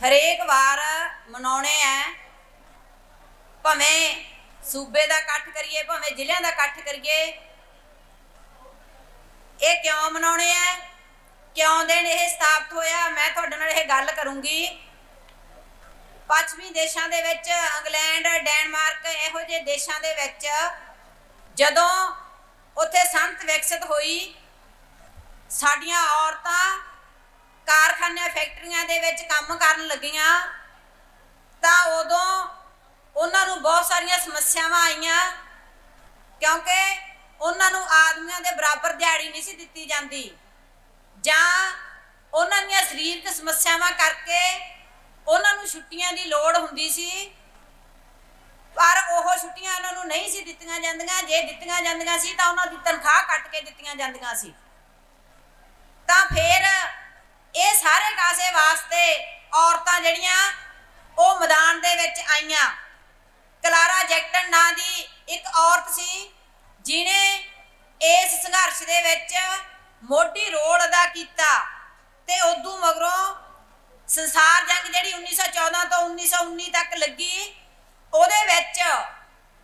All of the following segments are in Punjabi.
ਹਰੇਕ ਵਾਰ ਮਨਾਉਣੇ ਆ। ਭਾਵੇਂ ਸੂਬੇ ਦਾ ਇਕੱਠ ਕਰੀਏ, ਭਾਵੇਂ ਜ਼ਿਲ੍ਹਿਆਂ ਦਾ ਇਕੱਠ ਕਰੀਏ, ਇਹ ਕਿਉਂ ਮਨਾਉਣੇ ਆ? ਕਿਉਂ ਦਿਨ ਇਹ ਸਥਾਪਿਤ ਹੋਇਆ? ਮੈਂ ਤੁਹਾਡੇ ਨਾਲ ਇਹ ਗੱਲ ਕਰੂੰਗੀ। ਪੱਛਮੀ ਦੇਸ਼ਾਂ ਦੇ ਵਿੱਚ ਇੰਗਲੈਂਡ, ਡੈਨਮਾਰਕ ਇਹੋ ਜਿਹੇ ਦੇਸ਼ਾਂ ਦੇ ਵਿੱਚ ਜਦੋਂ ਉੱਥੇ ਸੰਤ ਵਿਕਸਿਤ ਹੋਈ, ਸਾਡੀਆਂ ਕਾਰਖਾਨੇ ਫੈਕਟਰੀਆਂ ਦੇ ਵਿੱਚ ਕੰਮ ਕਰਨ ਲੱਗੀਆਂ, ਤਾਂ ਉਦੋਂ ਉਹਨਾਂ ਨੂੰ ਬਹੁਤ ਸਾਰੀਆਂ ਸਮੱਸਿਆਵਾਂ ਆਈਆਂ, ਕਿਉਂਕਿ ਉਹਨਾਂ ਨੂੰ ਆਦਮੀਆਂ ਦੇ ਬਰਾਬਰ ਦਿਹਾੜੀ ਨਹੀਂ ਸੀ ਦਿੱਤੀ ਜਾਂਦੀ। ਜਾਂ ਉਹਨਾਂ ਦੀਆਂ ਸਰੀਰਕ ਸਮੱਸਿਆਵਾਂ ਕਰਕੇ ਉਹਨਾਂ ਨੂੰ ਛੁੱਟੀਆਂ ਦੀ ਲੋੜ ਹੁੰਦੀ ਸੀ, ਪਰ ਉਹ ਛੁੱਟੀਆਂ ਉਹਨਾਂ ਨੂੰ ਨਹੀਂ ਸੀ ਦਿੱਤੀਆਂ ਜਾਂਦੀਆਂ। ਜੇ ਦਿੱਤੀਆਂ ਜਾਂਦੀਆਂ ਸੀ ਤਾਂ ਉਹਨਾਂ ਦੀ ਤਨਖਾਹ ਕੱਟ ਕੇ ਦਿੱਤੀਆਂ ਜਾਂਦੀਆਂ ਸੀ। ਤਾਂ ਫਿਰ ਇਹ ਸਾਰੇ ਕਾਸੇ ਵਾਸਤੇ ਔਰਤਾਂ ਜਿਹੜੀਆਂ ਉਹ ਮੈਦਾਨ ਦੇ ਵਿੱਚ ਆਈਆਂ। ਕਲਾਰਾ ਜੈਕਟਨ ਨਾਂ ਦੀ ਇੱਕ ਔਰਤ ਸੀ ਜਿਨੇ ਇਸ ਸੰਘਰਸ਼ ਦੇ ਵਿੱਚ ਮੋਢੀ ਰੋਲ ਅਦਾ ਕੀਤਾ ਤੇ ਉਦੋਂ ਮਗਰੋਂ ਸੰਸਾਰ ਜੰਗ ਜਿਹੜੀ 1914 ਤੋਂ 1919 ਤੱਕ ਲੱਗੀ, ਉਹਦੇ ਵਿੱਚ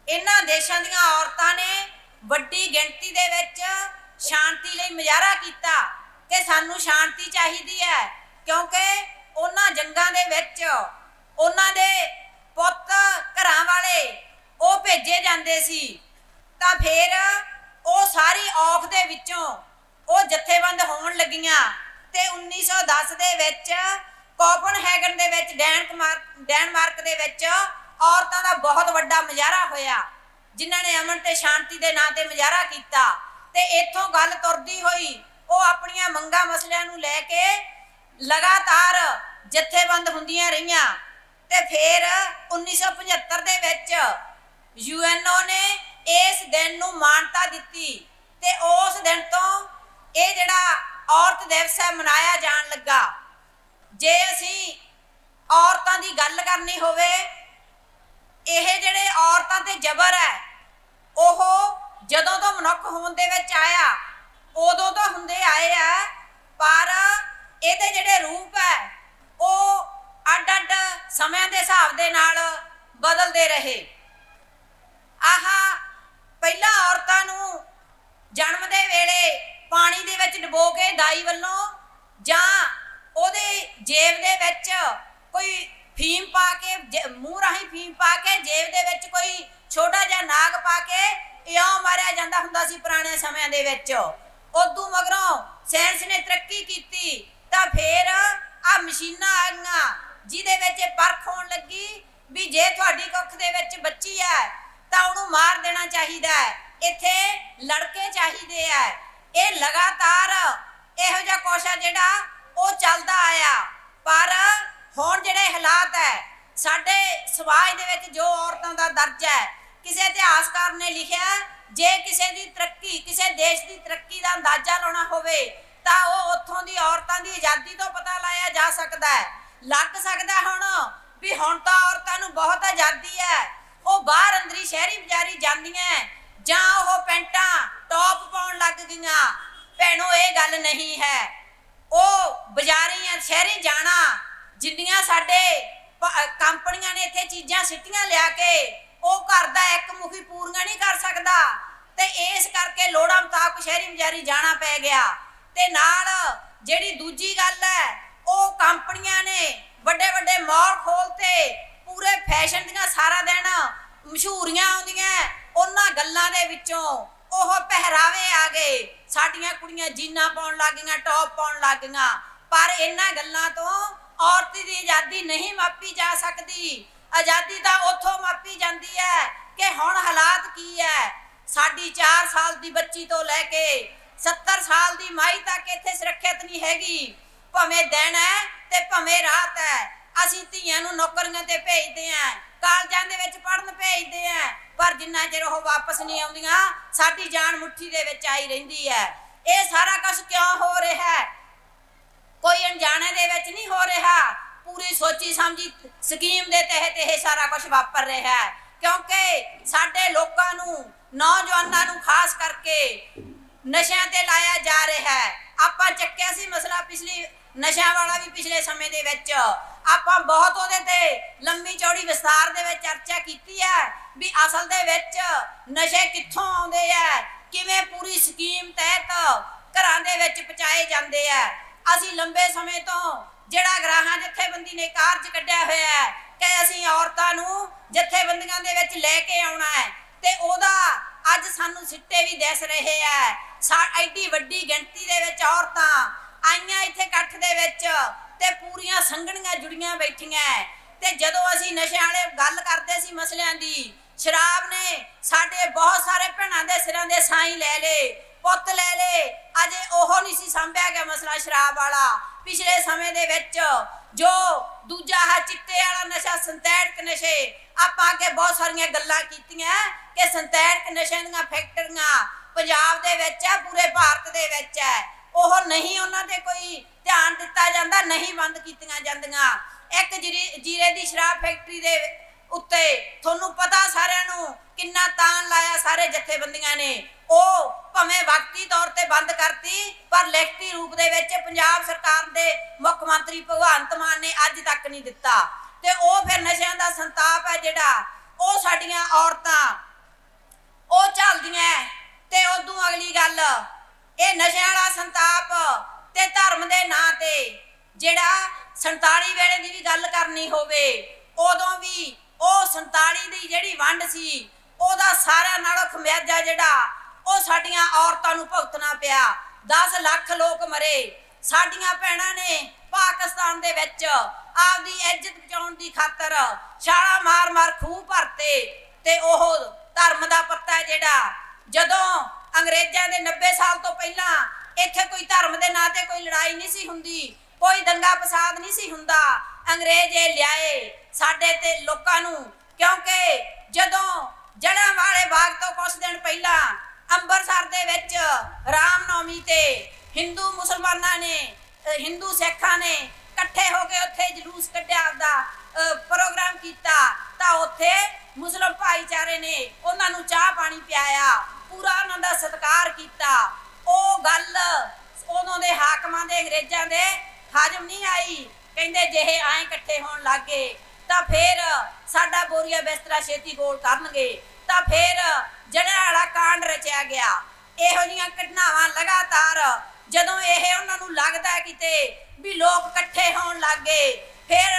ਇਹਨਾਂ ਦੇਸ਼ਾਂ ਦੀਆਂ ਔਰਤਾਂ ਨੇ ਵੱਡੀ ਗਿਣਤੀ ਦੇ ਵਿੱਚ ਸ਼ਾਂਤੀ ਲਈ ਮੁਜ਼ਾਹਰਾ ਕੀਤਾ। ਕਿ ਸਾਨੂੰ ਸ਼ਾਂਤੀ ਚਾਹੀਦੀ ਹੈ, ਕਿਉਂਕਿ ਉਹਨਾਂ ਜੰਗਾਂ ਦੇ ਵਿੱਚ ਉਹਨਾਂ ਦੇ ਪੁੱਤ ਘਰਾਂ ਵਾਲੇ ਉਹ ਭੇਜੇ ਜਾਂਦੇ ਸੀ। ਤਾਂ ਫਿਰ ਉਹ ਸਾਰੀ ਔਖ ਦੇ ਵਿੱਚੋਂ ਉਹ ਜਥੇਬੰਦ ਹੋਣ ਲੱਗੀਆਂ ਤੇ 1910 ਦੇ ਵਿੱਚ ਕੋਪਨਹੈਗਨ ਦੇ ਵਿੱਚ ਡੈਨਮਾਰਕ ਡੈਨਮਾਰਕ ਦੇ ਵਿੱਚ ਔਰਤਾਂ ਦਾ ਬਹੁਤ ਵੱਡਾ ਮੁਜ਼ਾਹਰਾ ਹੋਇਆ, ਜਿਨ੍ਹਾਂ ਨੇ ਅਮਨ ਤੇ ਸ਼ਾਂਤੀ ਦੇ ਨਾਂ ਤੇ ਮੁਜ਼ਾਹਰਾ ਕੀਤਾ ਤੇ ਇੱਥੋਂ ਗੱਲ ਤੁਰਦੀ ਹੋਈ ਉਹ ਆਪਣੀਆਂ ਮੰਗਾਂ ਮਸਲਿਆਂ ਨੂੰ ਲੈ ਕੇ ਲਗਾਤਾਰ ਜਥੇਬੰਦ ਹੁੰਦੀਆਂ ਰਹੀਆਂ। ਤੇ ਫਿਰ 1975 ਦੇ ਵਿੱਚ ਯੂਐਨਓ ਨੇ ਇਸ ਦਿਨ ਨੂੰ ਮਾਨਤਾ ਦਿੱਤੀ ਤੇ ਉਸ ਦਿਨ ਤੋਂ ਇਹ ਜਿਹੜਾ ਔਰਤ ਦਿਵਸ ਹੈ ਮਨਾਇਆ ਜਾਣ ਲੱਗਾ। ਜੇ ਅਸੀਂ ਔਰਤਾਂ ਦੀ ਗੱਲ ਕਰਨੀ ਹੋਵੇ, ਇਹ ਜਿਹੜੇ ਔਰਤਾਂ ਤੇ ਜ਼ਬਰ ਹੈ, ਉਹ ਜਦੋਂ ਤੋਂ ਮਨੁੱਖ ਹੋਣ ਦੇ ਵਿੱਚ ਆਇਆ ਉਦੋਂ ਤੋਂ ਹੁੰਦੇ ਆਏ ਆ, ਪਰ ਇਹਦੇ ਜਿਹੜੇ ਰੂਪ ਹੈ, ਉਹ ਅੱਡ-ਅੱਡ ਸਮਿਆਂ ਦੇ ਹਿਸਾਬ ਦੇ ਨਾਲ ਬਦਲਦੇ ਰਹੇ। ਆਹਾ ਪਹਿਲਾਂ ਔਰਤਾਂ ਨੂੰ ਜਨਮ ਦੇ ਵੇਲੇ ਪਾਣੀ ਦੇ ਵਿੱਚ ਡੁਬੋ ਕੇ ਦਾਈ ਵੱਲੋਂ ਜਾਂ ਉਹਦੇ ਜੇਬ ਦੇ ਵਿੱਚ ਕੋਈ ਫੀਮ ਪਾ ਕੇ ਮੂੰਹ ਰਾਹੀਂ ਫੀਮ ਪਾ ਕੇ, ਜੇਬ ਦੇ ਵਿੱਚ ਕੋਈ ਛੋਟਾ ਜਿਹਾ ਨਾਗ ਪਾ ਕੇ ਇਉਂ ਮਾਰਿਆ ਜਾਂਦਾ ਹੁੰਦਾ ਸੀ ਪੁਰਾਣੇ ਸਮਿਆਂ ਦੇ ਵਿੱਚ। ਉਦੋਂ ਮਗਰੋਂ ਸਾਇੰਸ ਨੇ ਤਰੱਕੀ ਕੀਤੀ, ਤਾਂ ਫੇਰ ਆ ਮਸ਼ੀਨਾਂ ਆ ਜਿਹਦੇ ਵਿੱਚ ਇਹ ਪਰਖ ਹੋਣ ਲੱਗੀ ਵੀ ਜੇ ਤੁਹਾਡੀ ਕੁੱਖ ਦੇ ਵਿੱਚ ਬੱਚੀ ਹੈ, ਤਾਂ ਉਹਨੂੰ ਮਾਰ ਦੇਣਾ ਚਾਹੀਦਾ ਹੈ। ਇੱਥੇ ਲੜਕੇ ਚਾਹੀਦੇ ਆ। ਇਹ ਲਗਾਤਾਰ ਇਹੋ ਜਿਹਾ ਕੁਛ ਆ ਜਿਹੜਾ ਉਹ ਚੱਲਦਾ ਆਇਆ। ਪਰ ਹੁਣ ਜਿਹੜੇ ਹਾਲਾਤ ਹੈ, ਸਾਡੇ ਸਮਾਜ ਦੇ ਵਿੱਚ ਜੋ ਔਰਤਾਂ ਦਾ ਦਰਜਾ ਹੈ, ਕਿਸੇ ਇਤਿਹਾਸਕਾਰ ਨੇ ਲਿਖਿਆ ਜੇ ਕਿਸੇ ਦੀ ਤਰੱਕੀ, ਕਿਸੇ ਦੇਸ਼ ਦੀ ਤਰੱਕੀ ਦਾ ਅੰਦਾਜ਼ਾ ਲਾਉਣਾ ਹੋਵੇ, ਤਾਂ ਉਹ ਉੱਥੋਂ ਦੀ ਔਰਤਾਂ ਦੀ ਆਜ਼ਾਦੀ ਤੋਂ ਪਤਾ ਲਾਇਆ ਜਾ ਸਕਦਾ ਹੈ। ਲੱਗ ਸਕਦਾ ਹੁਣ ਵੀ ਹੁਣ ਤਾਂ ਔਰਤਾਂ ਨੂੰ ਬਹੁਤ ਆਜ਼ਾਦੀ ਹੈ। ਉਹ ਬਾਹਰ ਅੰਦਰੀ ਸ਼ਹਿਰੀ ਬਜ਼ਾਰੀ ਜਾਂਦੀਆਂ ਜਾਂ ਉਹ ਪੈਂਟਾਂ ਟੌਪ ਪਾਉਣ ਲੱਗ ਗਈਆਂ। ਭੈਣੋ, ਇਹ ਗੱਲ ਨਹੀਂ ਹੈ। ਉਹ ਬਾਜ਼ਾਰੀਆਂ, ਸ਼ਹਿਰੀ ਜਾਣਾ, ਜਿੰਨੀਆਂ ਸਾਡੇ ਕੰਪਨੀਆਂ ਨੇ ਇੱਥੇ ਚੀਜ਼ਾਂ ਸਿੱਟੀਆਂ ਲਿਆ ਕੇ ਉਹ ਘਰ ਦਾ ਇੱਕ ਮੁਖੀ ਪੂਰੀਆਂ ਨਹੀਂ ਕਰ ਸਕਦਾ। ਤੇ ਇਸ ਕਰਕੇ ਲੋੜਾਂ ਮੁਤਾਬਕ ਸ਼ਹਿਰੀ ਬਜ਼ਾਰੀ ਜਾਣਾ ਪੈ ਗਿਆ। ਤੇ ਨਾਲ ਜਿਹੜੀ ਦੂਜੀ ਗੱਲ ਹੈ, ਉਹ ਕੰਪਨੀਆਂ ਨੇ ਵੱਡੇ ਵੱਡੇ ਮਾਲ ਖੋਲਤੇ, ਪੂਰੇ ਫੈਸ਼ਨ ਦੀਆਂ ਸਾਰਾ ਦਿਨ ਮਸ਼ਹੂਰੀਆਂ ਆਉਂਦੀਆਂ, ਉਹਨਾਂ ਗੱਲਾਂ ਦੇ ਵਿੱਚੋਂ ਉਹ ਪਹਿਰਾਵੇ ਆ ਗਏ। ਸਾਡੀਆਂ ਕੁੜੀਆਂ ਜੀਨਾਂ ਪਾਉਣ ਲੱਗ ਗਈਆਂ ਟੌਪ ਪਾਉਣ ਲੱਗ ਗਈਆਂ ਪਰ ਇਹਨਾਂ ਗੱਲਾਂ ਤੋਂ ਔਰਤ ਦੀ ਆਜ਼ਾਦੀ ਨਹੀਂ ਮਾਪੀ ਜਾ ਸਕਦੀ। ਆਜ਼ਾਦੀ ਤਾਂ ਉੱਥੋਂ ਮਾਪੀ ਜਾਂਦੀ ਹੈ ਕਿ ਹੁਣ ਹਾਲਾਤ ਕੀ ਹੈ? ਸਾਡੀ 4 ਸਾਲ ਦੀ ਬੱਚੀ ਤੋਂ ਲੈ ਕੇ 70 ਸਾਲ ਦੀ ਮਾਈ ਤੱਕ ਇੱਥੇ ਸੁਰੱਖਿਅਤ ਨਹੀਂ ਹੈਗੀ। ਭਾਵੇਂ ਦਿਨ ਹੈ ਤੇ ਭਾਵੇਂ ਰਾਤ ਹੈ, ਅਸੀਂ ਧੀਆਂ ਨੂੰ ਨੌਕਰੀਆਂ ਤੇ ਭੇਜਦੇ ਆਂ ਕਾਲਜਾਂ ਦੇ ਵਿੱਚ ਪੜਨ ਭੇਜਦੇ ਆਂ ਪਰ ਜਿੰਨਾ ਚਿਰ ਉਹ ਵਾਪਸ ਨਹੀਂ ਆਉਂਦੀਆਂ, ਸਾਡੀ ਜਾਨ ਮੁੱਠੀ ਦੇ ਵਿੱਚ ਆਈ ਰਹਿੰਦੀ ਹੈ। ਇਹ ਸਾਰਾ ਕੁਝ ਕਿਉਂ ਹੋ ਰਿਹਾ? ਹੈ ਕੋਈ ਅਣਜਾਣੇ ਦੇ ਵਿੱਚ ਨਹੀਂ ਹੋ ਰਿਹਾ? ਪੂਰੀ ਸੋਚੀ ਸਮਝੀ ਸਕੀਮ ਦੇ ਤਹਿਤ ਇਹ ਸਾਰਾ ਕੁਝ ਵਾਪਰ ਰਿਹਾ ਹੈ। ਕਿਉਂਕਿ ਸਾਡੇ ਲੋਕਾਂ ਨੂੰ, ਨੌਜਵਾਨਾਂ ਨੂੰ ਖਾਸ ਕਰਕੇ ਨਸ਼ਿਆਂ ਤੇ ਲਾਇਆ ਜਾ ਰਿਹਾ ਹੈ। ਆਪਾਂ ਚੱਕਿਆ ਸੀ ਮਸਲਾ ਪਿਛਲੀ, ਨਸ਼ਿਆਂ ਵਾਲਾ ਵੀ ਪਿਛਲੇ ਸਮੇਂ ਦੇ ਵਿੱਚ। ਆਪਾਂ ਬਹੁਤ ਉਹਦੇ ਤੇ ਲੰਮੀ ਚੌੜੀ ਵਿਸਥਾਰ ਦੇ ਵਿੱਚ ਚਰਚਾ ਕੀਤੀ ਹੈ ਵੀ ਅਸਲ ਦੇ ਵਿੱਚ ਨਸ਼ੇ ਕਿੱਥੋਂ ਆਉਂਦੇ ਆ, ਕਿਵੇਂ ਪੂਰੀ ਸਕੀਮ ਤਹਿਤ ਘਰਾਂ ਦੇ ਵਿੱਚ ਪਹੁੰਚਾਏ ਜਾਂਦੇ ਆ। ਅਸੀਂ ਲੰਬੇ ਸਮੇਂ ਤੋਂ ਜਿਹੜਾ ਗ੍ਰਾਹਾਂ ਜਥੇਬੰਦੀ ਨੇ ਕਾਰਜ ਕੱਢਿਆ ਹੋਇਆ ਹੈ ਕਿ ਅਸੀਂ ਔਰਤਾਂ ਨੂੰ ਜਥੇਬੰਦੀਆਂ ਦੇ ਵਿੱਚ ਲੈ ਕੇ ਆਉਣਾ ਹੈ ਤੇ ਉਹਦਾ ਅੱਜ ਸਾਨੂੰ ਸਿੱਟੇ ਵੀ ਦਿਸ ਰਹੇ ਆ ਐਡੀ ਵੱਡੀ ਗਿਣਤੀ ਦੇ ਵਿੱਚ ਔਰਤਾਂ ਆਈਆਂ ਇੱਥੇ ਇਕੱਠ ਦੇ ਵਿੱਚ ਤੇ ਪੂਰੀਆਂ ਸੰਗਣੀਆਂ ਜੁੜੀਆਂ ਬੈਠੀਆਂ ਤੇ ਜਦੋਂ ਅਸੀਂ ਨਸ਼ਿਆਂ ਵਾਲੇ ਗੱਲ ਕਰਦੇ ਸੀ ਮਸਲਿਆਂ ਦੀ, ਸ਼ਰਾਬ ਨੇ ਸਾਡੇ ਬਹੁਤ ਸਾਰੇ ਭੈਣਾਂ ਦੇ ਸਿਰਾਂ ਦੇ ਸਾਈਂ ਲੈ ਲਏ, ਪੁੱਤ ਲੈ ਲਏ, ਅਜੇ ਉਹ ਨਹੀਂ ਸੀ ਸੰਭਿਆ ਗਿਆ ਮਸਲਾ ਸ਼ਰਾਬ ਵਾਲਾ। ਪਿਛਲੇ ਸਮੇਂ ਦੇ ਵਿੱਚ ਜੋ ਦੂਜਾ ਹੈ, ਚਿੱਟੇ ਵਾਲਾ ਨਸ਼ਾ ਸਿੰਥੈਟਿਕ ਨਸ਼ੇ, ਆਪਾਂ ਅੱਗੇ ਬਹੁਤ ਸਾਰੀਆਂ ਗੱਲਾਂ ਕੀਤੀਆਂ ਕਿ ਸਿੰਥੈਟਿਕ ਨਸ਼ਿਆਂ ਦੀਆਂ ਫੈਕਟਰੀਆਂ ਪੰਜਾਬ ਦੇ ਵਿੱਚ ਹੈ, ਪੂਰੇ ਭਾਰਤ ਦੇ ਵਿੱਚ ਹੈ। ਉਹ ਨਹੀਂ ਉਹਨਾਂ ਤੇ ਕੋਈ ਧਿਆਨ ਦਿੱਤਾ ਜਾਂਦਾ, ਨਹੀਂ ਬੰਦ ਕੀਤੀਆਂ ਜਾਂਦੀਆਂ। ਇੱਕ ਜੀਰੇ ਜੀਰੇ ਦੀ ਸ਼ਰਾਬ ਫੈਕਟਰੀ ਦੇ ਉੱਤੇ ਤੁਹਾਨੂੰ ਪਤਾ ਸਾਰਿਆਂ ਨੂੰ ਕਿੰਨਾ ਤਾਣ ਲਾਇਆ ਸਾਰੇ ਜਥੇਬੰਦੀਆਂ ਨੇ। ਉਹ ਭਾਵੇਂ ਵਕਤੀ ਤੌਰ ਤੇ ਬੰਦ ਕਰਤੀ, ਪਰ ਲਿਖਤੀ ਰੂਪ ਦੇ ਵਿੱਚ ਪੰਜਾਬ ਸਰਕਾਰ ਦੇ ਮੁੱਖ ਮੰਤਰੀ ਭਗਵੰਤ ਮਾਨ ਨੇ ਅੱਜ ਤੱਕ ਨਹੀਂ ਦਿੱਤਾ। ਤੇ ਉਹ ਫਿਰ ਨਸ਼ਿਆਂ ਦਾ ਸੰਤਾਪ ਹੈ ਜਿਹੜਾ, ਉਹ ਸਾਡੀਆਂ ਔਰਤਾਂ, ਉਹ ਚੱਲਦੀਆਂ ਤੇ ਉਦੋਂ ਅਗਲੀ ਗੱਲ, ਇਹ ਨਸ਼ਿਆਂ ਵਾਲਾ ਸੰਤਾਪ ਤੇ ਧਰਮ ਦੇ ਨਾਂ ਤੇ ਜਿਹੜਾ 47 ਵੇਲੇ ਦੀ ਵੀ ਗੱਲ ਕਰਨੀ ਹੋਵੇ, ਉਦੋਂ ਵੀ ਉਹ 47 ਦੀ ਜਿਹੜੀ ਵੰਡ ਸੀ, ਉਹਦਾ ਸਾਰਿਆਂ ਨਾਲੋਂ ਖਮਿਆਜਾ ਜਿਹੜਾ ਉਹ ਸਾਡੀਆਂ ਔਰਤਾਂ ਨੂੰ ਭੁਗਤਣਾ ਪਿਆ। 10 ਲੱਖ ਲੋਕ ਮਰੇ। ਸਾਡੀਆਂ ਭੈਣਾਂ ਨੇ ਪਾਕਿਸਤਾਨ ਦੇ ਵਿੱਚ ਆਪਦੀ ਇੱਜ਼ਤ ਬਚਾਉਣ ਦੀ ਖਾਤਰ ਛਾਲਾ ਮਾਰ ਮਾਰ ਖੂਹ ਭਰਤੇ ਤੇ ਉਹ ਧਰਮ ਦਾ ਪੱਤਾ ਜਿਹੜਾ ਜਦੋਂ ਅੰਗਰੇਜ਼ਾਂ ਦੇ 90 ਸਾਲ ਤੋਂ ਪਹਿਲਾਂ ਇੱਥੇ ਕੋਈ ਧਰਮ ਦੇ ਨਾਂ ਤੇ ਕੋਈ ਲੜਾਈ ਨਹੀਂ ਸੀ ਹੁੰਦੀ, ਕੋਈ ਦੰਗਾ ਫਸਾਦ ਨਹੀਂ ਸੀ ਹੁੰਦਾ, ਅੰਗਰੇਜ਼ ਇਹ ਲਿਆਏ ਸਾਡੇ ਤੇ ਲੋਕਾਂ ਨੂੰ ਕਿਉਂਕਿ ਜਦੋਂ ਜੜਾਂ ਵਾਲੇ ਬਾਗ ਤੋਂ ਕੁਝ ਦਿਨ ਪਹਿਲਾਂ ਅੰਮ੍ਰਿਤਸਰ ਦੇ ਵਿੱਚ ਰਾਮਨੌਮੀ ਤੇ ਹਿੰਦੂ ਮੁਸਲਮਾਨਾਂ ਨੇ ਹਿੰਦੂ ਸਿੱਖਾਂ ਨੇ ਇਕੱਠੇ ਹੋ ਕੇ ਉੱਥੇ ਜਲੂਸ ਕੱਢਿਆ ਆਪਦਾ ਪ੍ਰੋਗਰਾਮ ਕੀਤਾ। ਤਾਂ ਉੱਥੇ ਮੁਸਲਮ ਭਾਈਚਾਰੇ ਨੇ ਉਹਨਾਂ ਨੂੰ ਚਾਹ ਪਾਣੀ ਪਿਆਇਆ, ਪੂਰਾ ਉਹਨਾਂ ਦਾ ਸਤਿਕਾਰ ਕੀਤਾ। ਉਹ ਗੱਲ ਉਦੋਂ ਦੇ ਹਾਕਮਾਂ ਦੇ, ਅੰਗਰੇਜ਼ਾਂ ਦੇ ਹਾਜ਼ਮ ਨਹੀਂ ਆਈ। ਕਹਿੰਦੇ ਜਿਹੇ ਐਂ ਇਕੱਠੇ ਹੋਣ ਲੱਗੇ ਤਾਂ ਫੇਰ ਸਾਡਾ ਬੋਰੀਆ ਬਿਸਤਰਾ ਛੇਤੀ ਗੋਲ ਕਰਨਗੇ। ਤਾਂ ਫੇਰ ਜੜਾ ਕਾਂਡ ਰਚਿਆ ਗਿਆ। ਇਹੋ ਜੀਆਂ ਘਟਨਾਵਾਂ ਲਗਾਤਾਰ ਜਦੋਂ ਇਹ ਉਹਨਾਂ ਨੂੰ ਲੱਗਦਾ ਕਿਤੇ ਵੀ ਲੋਕ ਇਕੱਠੇ ਹੋਣ ਲੱਗੇ ਫਿਰ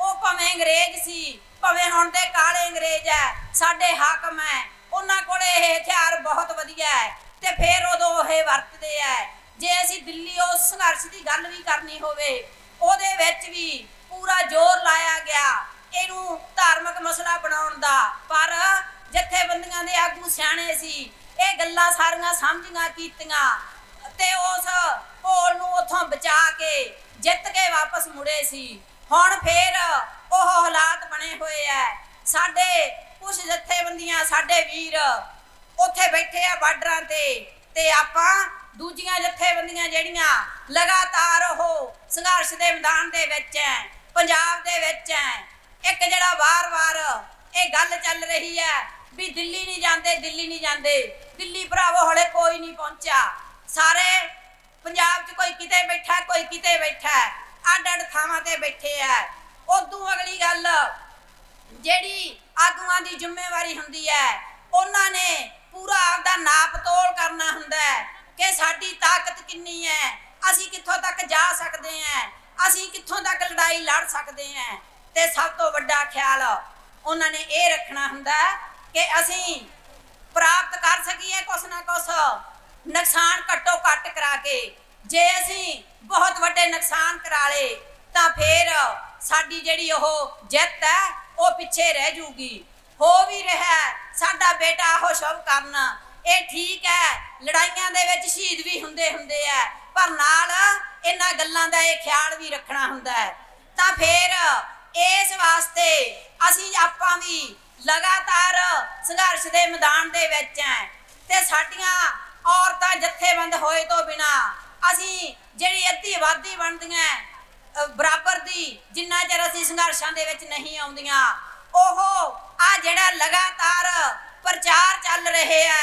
ਉਹ ਭਾਵੇਂ ਅੰਗਰੇਜ਼ ਸੀ, ਭਾਵੇਂ ਹੁਣ ਦੇ ਕਾਲੇ ਅੰਗਰੇਜ਼ ਹੈ, ਸਾਡੇ ਹਾਕਮ ਹੈ, ਉਹਨਾਂ ਕੋਲੇ ਇਹ ਹਥਿਆਰ ਬਹੁਤ ਵਧੀਆ ਹੈ, ਤੇ ਫਿਰ ਉਦੋਂ ਇਹ ਵਰਤਦੇ ਹੈ। ਜੇ ਅਸੀਂ ਦਿੱਲੀ ਉਸ ਸੰਘਰਸ਼ ਦੀ ਗੱਲ ਵੀ ਕਰਨੀ ਹੋਵੇ, ਉਹਦੇ ਵਿੱਚ ਵੀ ਪੂਰਾ ਜ਼ੋਰ ਲਾਇਆ ਗਿਆ, ਇਹਨੂੰ ਧਾਰਮਿਕ ਮਸਲਾ ਬਣਾਉਣ ਦਾ। ਪਰ ਜਥੇਬੰਦੀਆਂ ਦੇ ਆਗੂ ਸਿਆਣੇ ਸੀ। ਇਹ ਗੱਲਾਂ ਸਾਰੀਆਂ ਸਮਝੀਆਂ, ਕੀਤੀਆਂ ਤੇ ਉਸ ਭੋਲ ਨੂੰ ਉਥੋਂ ਬਚਾ ਕੇ ਜਿੱਤ ਕੇ ਵਾਪਸ ਮੁੜੇ ਸੀ। ਹੁਣ ਫੇਰ ਉਹ ਹਾਲਾਤ ਬਣੇ ਹੋਏ ਐ। ਸਾਡੇ ਕੁਝ ਜਥੇਬੰਦੀਆਂ, ਸਾਡੇ ਵੀਰ ਉੱਥੇ ਬੈਠੇ ਆ ਬਾਰਡਰਾਂ ਤੇ ਤੇ ਆਪਾਂ ਦੂਜੀਆਂ ਜਥੇਬੰਦੀਆਂ ਜਿਹੜੀਆਂ ਲਗਾਤਾਰ ਉਹ ਸੰਘਰਸ਼ ਦੇ ਮੈਦਾਨ ਦੇ ਵਿੱਚ ਐ, ਪੰਜਾਬ ਦੇ ਵਿੱਚ ਐ, ਇੱਕ ਜਿਹੜਾ ਵਾਰ-ਵਾਰ ਇਹ ਗੱਲ ਚੱਲ ਰਹੀ ਹੈ ਵੀ ਦਿੱਲੀ ਨਹੀਂ ਜਾਂਦੇ, ਦਿੱਲੀ ਨਹੀਂ ਜਾਂਦੇ। ਦਿੱਲੀ ਭਰਾਵੋ, ਹਲੇ ਕੋਈ ਨਹੀਂ ਪਹੁੰਚਿਆ। ਸਾਰੇ ਪੰਜਾਬ 'ਚ ਕੋਈ ਕਿਤੇ ਬੈਠਾ, ਕੋਈ ਕਿਤੇ ਬੈਠਾ। ਅੱਡ ਅੱਡ ਥਾਵਾਂ ਤੇ ਬੈਠੇ ਆ। ਉਦੋਂ ਅਗਲੀ ਗੱਲ, ਜਿਹੜੀ ਆਗੂਆਂ ਦੀ ਜ਼ਿੰਮੇਵਾਰੀ ਹੁੰਦੀ ਹੈ ਉਹਨਾਂ ਨੇ ਪੂਰਾ ਆਪਦਾ ਨਾਪ ਤੋਲ ਕਰਨਾ ਹੁੰਦਾ ਹੈ ਕਿ ਸਾਡੀ ਤਾਕਤ ਕਿੰਨੀ ਹੈ। ਅਸੀਂ ਕਿੱਥੋਂ ਤੱਕ ਜਾ ਸਕਦੇ ਹਾਂ? ਅਸੀਂ ਕਿੱਥੋਂ ਤੱਕ ਲੜਾਈ ਲੜ ਸਕਦੇ ਹਾਂ? ਤੇ ਸਭ ਤੋਂ ਵੱਡਾ ਖਿਆਲ ਉਹਨਾਂ ਨੇ ਇਹ ਰੱਖਣਾ ਹੁੰਦਾ ਕਿ ਅਸੀਂ ਪ੍ਰਾਪਤ ਕਰ ਸਕੀਏ ਕੁਛ ਨਾ ਕੁਛ। ਨੁਕਸਾਨ ਘੱਟੋ ਘੱਟ ਕਰਾ ਕੇ, ਜੇ ਅਸੀਂ ਬਹੁਤ ਵੱਡੇ ਨੁਕਸਾਨ ਕਰਾ ਲਏ, ਤਾਂ ਫੇਰ ਸਾਡੀ ਜਿਹੜੀ ਉਹ ਜਿੱਤ ਹੈ, ਉਹ ਪਿੱਛੇ ਰਹਿ ਜੂਗੀ। ਹੋ ਵੀ ਰਿਹਾ ਸਾਡਾ ਬੇਟਾ ਉਹ ਸ਼ੁਭ ਕਰਨ। ਇਹ ਠੀਕ ਹੈ, ਲੜਾਈਆਂ ਦੇ ਵਿੱਚ ਸ਼ਹੀਦ ਵੀ ਹੁੰਦੇ ਹੁੰਦੇ ਆ, ਪਰ ਨਾਲ ਇਹਨਾਂ ਗੱਲਾਂ ਦਾ ਇਹ ਖਿਆਲ ਵੀ ਰੱਖਣਾ ਹੁੰਦਾ ਹੈ। ਤਾਂ ਫੇਰ ਇਸ ਵਾਸਤੇ ਅਸੀਂ ਆਪਾਂ ਵੀ ਲਗਾਤਾਰ ਸੰਘਰਸ਼ ਦੇ ਮੈਦਾਨ ਦੇ ਵਿੱਚ ਹੈ ਤੇ ਸਾਡੀਆਂ ਔਰਤਾਂ ਜਥੇਬੰਦ ਹੋਏ ਤੋਂ ਬਿਨਾ ਅਸੀਂ ਜਿਹੜੀ ਅੱਧੀ ਵਾਦੀ ਬਣਦੀਆਂ ਬਰਾਬਰ ਦੀ ਜਿੰਨਾ ਚਿਰ ਅਸੀਂ ਸੰਘਰਸ਼ਾਂ ਦੇ ਵਿੱਚ ਨਹੀਂ ਆਉਂਦੀਆਂ, ਉਹ ਆ ਜਿਹੜਾ ਲਗਾਤਾਰ ਪ੍ਰਚਾਰ ਚੱਲ ਰਹੇ ਆ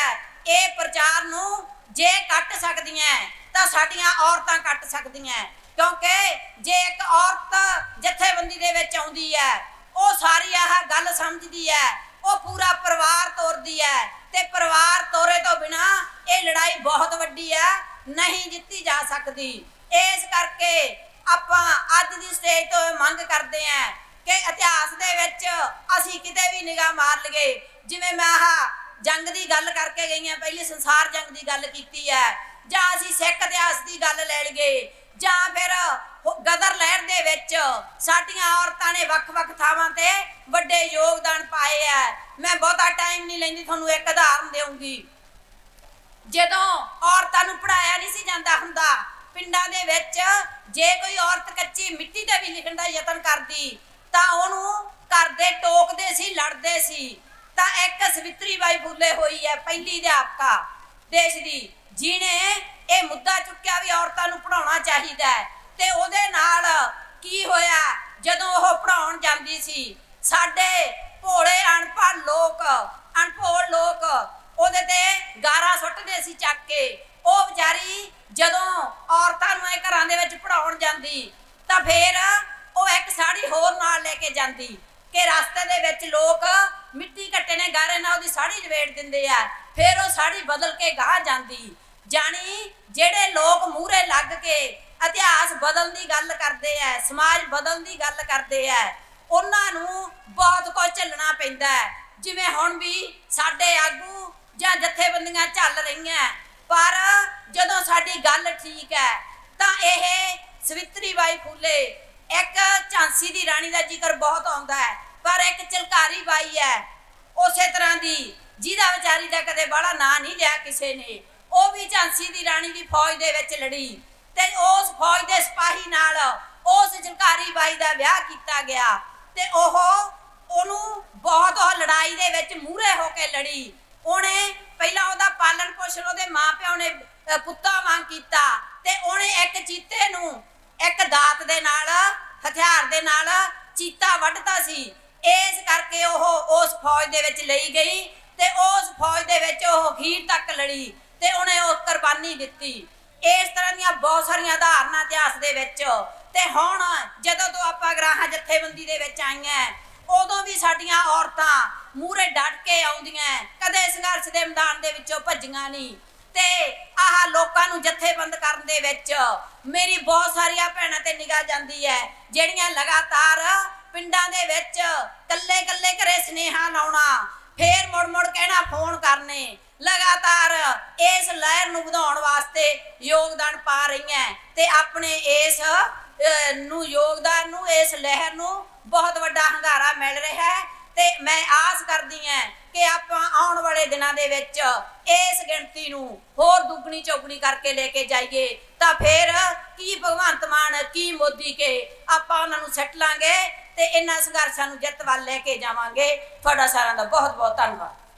ਇਹ ਪ੍ਰਚਾਰ ਨੂੰ ਜੇ ਕੱਟ ਸਕਦੀਆਂ ਤਾਂ ਸਾਡੀਆਂ ਔਰਤਾਂ ਕੱਟ ਸਕਦੀਆਂ ਕਿਉਂਕਿ ਜੇ ਇੱਕ ਔਰਤ ਜਥੇਬੰਦੀ ਦੇ ਵਿੱਚ ਆਉਂਦੀ ਹੈ ਉਹ ਸਾਰੀ ਆਹ ਗੱਲ ਸਮਝਦੀ ਹੈ ਉਹ ਪੂਰਾ ਪਰਿਵਾਰ ਤੋਰਦੀ ਹੈ ਤੇ ਪਰਿਵਾਰ ਤੋਰੇ ਤੋਂ ਬਿਨਾ ਇਹ ਲੜਾਈ ਬਹੁਤ ਵੱਡੀ ਹੈ ਨਹੀਂ ਜਿੱਤੀ ਜਾ ਸਕਦੀ। ਇਸ ਕਰਕੇ ਆਪਾਂ ਅੱਜ ਦੀ ਸਟੇਜ ਤੋਂ ਇਹ ਮੰਗ ਕਰਦੇ ਹਾਂ ਕਿ ਇਤਿਹਾਸ ਦੇ ਵਿੱਚ ਅਸੀਂ ਕਿਤੇ ਵੀ ਨਿਗਾਹ ਮਾਰ ਲਈਏ। ਜਿਵੇਂ ਮੈਂ ਆਹ ਜੰਗ ਦੀ ਗੱਲ ਕਰਕੇ ਗਈ ਹਾਂ ਪਹਿਲੀ ਸੰਸਾਰ ਜੰਗ ਦੀ ਗੱਲ ਕੀਤੀ ਹੈ ਜਾਂ ਅਸੀਂ ਸਿੱਖ ਇਤਿਹਾਸ ਦੀ ਗੱਲ ਲੈ ਲਈਏ। ਜਾਂ ਫਿਰ ਗਦਰ ਲਹਿਰ ਦੇ ਵਿੱਚ ਸਾਡੀਆਂ ਔਰਤਾਂ ਨੇ ਵੱਖ-ਵੱਖ ਥਾਵਾਂ ਤੇ ਵੱਡੇ ਯੋਗਦਾਨ ਪਾਏ ਆ ਮੈਂ ਬਹੁਤਾ ਟਾਈਮ ਨਹੀਂ ਲੈਂਦੀ, ਤੁਹਾਨੂੰ ਇੱਕ ਉਦਾਹਰਨ ਦੇਵਾਂਗੀ ਜਦੋਂ ਔਰਤਾਂ ਨੂੰ ਪੜਾਇਆ ਨਹੀਂ ਸੀ ਜਾਂਦਾ ਹੁੰਦਾ, ਪਿੰਡਾਂ ਦੇ ਵਿੱਚ ਜੇ ਕੋਈ ਔਰਤ ਕੱਚੀ ਮਿੱਟੀ ਤੇ ਵੀ ਲਿਖਣ ਦਾ ਯਤਨ ਕਰਦੀ, ਤਾਂ ਉਹਨੂੰ ਘਰ ਦੇ ਟੋਕਦੇ ਸੀ, ਲੜਦੇ ਸੀ। ਤਾਂ ਇੱਕ ਸਵਿਤਰੀ ਬਾਈ ਫੁੱਲੇ ਹੋਈ ਹੈ ਪਹਿਲੀ ਅਧਿਆਪਕਾ ਦੇਸ਼ ਦੀ, ਜਿਹਨੇ ਇਹ ਮੁੱਦਾ ਚੁੱਕਿਆ ਵੀ ਔਰਤਾਂ ਨੂੰ ਪੜਾਉਣਾ ਚਾਹੀਦਾ ਹੈ ਤੇ ਉਹਦੇ ਨਾਲ ਕੀ ਹੋਇਆ? ਜਦੋਂ ਉਹ ਪੜਾਉਣ ਜਾਂਦੀ ਸੀ, ਸਾਡੇ ਭੋਲੇ ਅਣਪੜ ਲੋਕ ਅਣਪੋਲ ਲੋਕ, ਉਹਦੇ ਤੇ ਗਾਰਾ ਸੁੱਟਦੇ ਸੀ ਚੱਕ ਕੇ। ਉਹ ਵਿਚਾਰੀ ਜਦੋਂ ਔਰਤਾਂ ਨੂੰ ਇਹ ਘਰਾਂ ਦੇ ਵਿੱਚ ਪੜਾਉਣ ਜਾਂਦੀ, ਤਾਂ ਫੇਰ ਉਹ ਇੱਕ ਸਾੜੀ ਹੋਰ ਨਾਲ ਲੈ ਕੇ ਜਾਂਦੀ ਕਿ ਰਸਤੇ ਦੇ ਵਿੱਚ ਲੋਕ ਮਿੱਟੀ ਘੱਟੇ ਨੇ, ਗਾਰੇ ਨਾਲ ਉਹਦੀ ਸਾੜੀ ਲਵੇਟ ਦਿੰਦੇ ਆ। ਫੇਰ ਉਹ ਸਾੜੀ ਬਦਲ ਕੇ ਗਾਹ ਜਾਂਦੀ। ਜਾਣੀ ਜਿਹੜੇ ਲੋਕ ਮੂਹਰੇ ਲੱਗ ਕੇ ਇਤਿਹਾਸ ਬਦਲਣ ਦੀ ਗੱਲ ਕਰਦੇ ਆ ਸਮਾਜ ਬਦਲਣ ਦੀ ਗੱਲ ਕਰਦੇ ਆ ਉਹਨਾਂ ਨੂੰ ਬਹੁਤ ਕੁਝ ਝੱਲਣਾ ਪੈਂਦਾ ਹੈ ਜਿਵੇਂ ਹੁਣ ਵੀ ਸਾਡੇ ਆਗੂ ਜਾਂ ਜਥੇਬੰਦੀਆਂ ਝੱਲ ਰਹੀਆਂ ਪਰ ਜਦੋਂ ਸਾਡੀ ਗੱਲ ਠੀਕ ਹੈ ਤਾਂ ਇਹ ਸਵਿਤਰੀ ਬਾਈ ਫੂਲੇ, ਇੱਕ ਝਾਂਸੀ ਦੀ ਰਾਣੀ ਦਾ ਜ਼ਿਕਰ ਬਹੁਤ ਆਉਂਦਾ ਹੈ ਪਰ ਇੱਕ ਚਲਕਾਰੀ ਬਾਈ ਹੈ ਉਸੇ ਤਰ੍ਹਾਂ ਦੀ, ਜਿਹਦਾ ਵਿਚਾਰੀ ਦਾ ਕਦੇ ਬੜਾ ਨਾਂ ਨਹੀਂ ਲਿਆ ਕਿਸੇ ਨੇ। ਉਹ ਵੀ ਝਾਂਸੀ ਦੀ ਰਾਣੀ ਦੀ ਫੌਜ ਦੇ ਵਿੱਚ ਲੜੀ। ਤੇ ਉਸ ਫੌਜ ਦੇ ਸਿਪਾਹੀ ਨਾਲ ਉਸ ਚਲਕਾਰੀ ਬਾਈ ਦਾ ਵਿਆਹ ਕੀਤਾ ਗਿਆ ਤੇ ਉਹ ਉਹਨੂੰ ਬਹੁਤ ਉਹ ਲੜਾਈ ਦੇ ਵਿੱਚ ਮੂਹਰੇ ਹੋ ਕੇ ਲੜੀ। ਉਹਨੇ ਪਹਿਲਾਂ ਉਹਦਾ ਪਾਲਣ ਪੋਸ਼ਣ ਉਹਦੇ ਮਾਪਿਆਂ ਨੇ ਅ, ਪੁੱਤਾਂ ਵਾਂਗ ਕੀਤਾ ਤੇ ਉਹਨੇ ਇੱਕ ਚੀਤੇ ਨੂੰ ਇੱਕ ਦਾਤ ਦੇ ਨਾਲ ਹਥਿਆਰ ਦੇ ਨਾਲ ਚੀਤਾ ਵੱਢਤਾ ਸੀ। ਇਸ ਕਰਕੇ ਉਹ ਉਸ ਫੌਜ ਦੇ ਵਿੱਚ ਲਈ ਗਈ ਤੇ ਉਸ ਫੌਜ ਦੇ ਵਿੱਚ ਉਹ ਅਖੀਰ ਤੱਕ ਲੜੀ ਤੇ ਉਹਨੇ ਉਹ ਕੁਰਬਾਨੀ ਦਿੱਤੀ। ਇਸ ਤਰ੍ਹਾਂ ਦੀਆਂ ਬਹੁਤ ਸਾਰੀਆਂ ਉਦਾਹਰਨਾਂ ਇਤਿਹਾਸ ਦੇ ਵਿੱਚ। ਤੇ ਹੁਣ ਜਦੋਂ ਤੋਂ ਆਪਾਂ ਗ੍ਰਾਹਾਂ ਜਥੇਬੰਦੀ ਦੇ ਵਿੱਚ ਆਈਆਂ, ਉਦੋਂ ਵੀ ਸਾਡੀਆਂ ਔਰਤਾਂ ਮੂਹਰੇ ਡਟ ਕੇ ਆਉਂਦੀਆਂ, ਕਦੇ ਸੰਘਰਸ਼ ਦੇ ਮੈਦਾਨ ਦੇ ਵਿੱਚੋਂ ਭੱਜੀਆਂ ਨਹੀਂ। ਤੇ ਆਹ ਲੋਕਾਂ ਨੂੰ ਜਥੇਬੰਦ ਕਰਨ ਦੇ ਵਿੱਚ ਮੇਰੀ ਬਹੁਤ ਸਾਰੀਆਂ ਭੈਣਾਂ ਤੇ ਨਿਗਾਹ ਜਾਂਦੀ ਹੈ, ਜਿਹੜੀਆਂ ਲਗਾਤਾਰ ਪਿੰਡਾਂ ਦੇ ਵਿੱਚ ਕੱਲੇ ਕੱਲੇ ਘਰੇ ਸਨੇਹਾ ਲਾਉਣਾ, ਫੇਰ ਮੁੜ ਮੁੜ ਕਹਿਣਾ ਫੋਨ ਕਰਨੇ ਲਗਾਤਾਰ ਇਸ ਲਹਿਰ ਨੂੰ ਵਧਾਉਣ ਵਾਸਤੇ ਯੋਗਦਾਨ ਪਾ ਰਹੀਆਂ ਤੇ ਆਪਣੇ ਇਸ ਨੂੰ ਯੋਗਦਾਨ ਨੂੰ, ਇਸ ਲਹਿਰ ਨੂੰ ਬਹੁਤ ਵੱਡਾ ਹੰਗਾਰਾ ਮਿਲ ਰਿਹਾ ਹੈ ਤੇ ਮੈਂ ਆਸ ਕਰਦੀ ਹਾਂ ਕਿ ਆਪਾਂ ਆਉਣ ਵਾਲੇ ਦਿਨਾਂ ਦੇ ਵਿੱਚ ਇਸ ਗਿਣਤੀ ਨੂੰ ਹੋਰ ਦੁੱਗਣੀ ਚੌਗਣੀ ਕਰਕੇ ਲੈ ਕੇ ਜਾਈਏ। ਤਾਂ ਫਿਰ ਕੀ ਭਗਵੰਤ ਮਾਨ, ਕੀ ਮੋਦੀ ਕੇ ਆਪਾਂ ਉਹਨਾਂ ਨੂੰ ਸੱਟ ਲਾਂਗੇ ਤੇ ਇਹਨਾਂ ਸੰਘਰਸ਼ਾਂ ਨੂੰ ਜਿੱਤ ਵੱਲ ਲੈ ਕੇ ਜਾਵਾਂਗੇ। ਤੁਹਾਡਾ ਸਾਰਿਆਂ ਦਾ ਬਹੁਤ ਬਹੁਤ ਧੰਨਵਾਦ।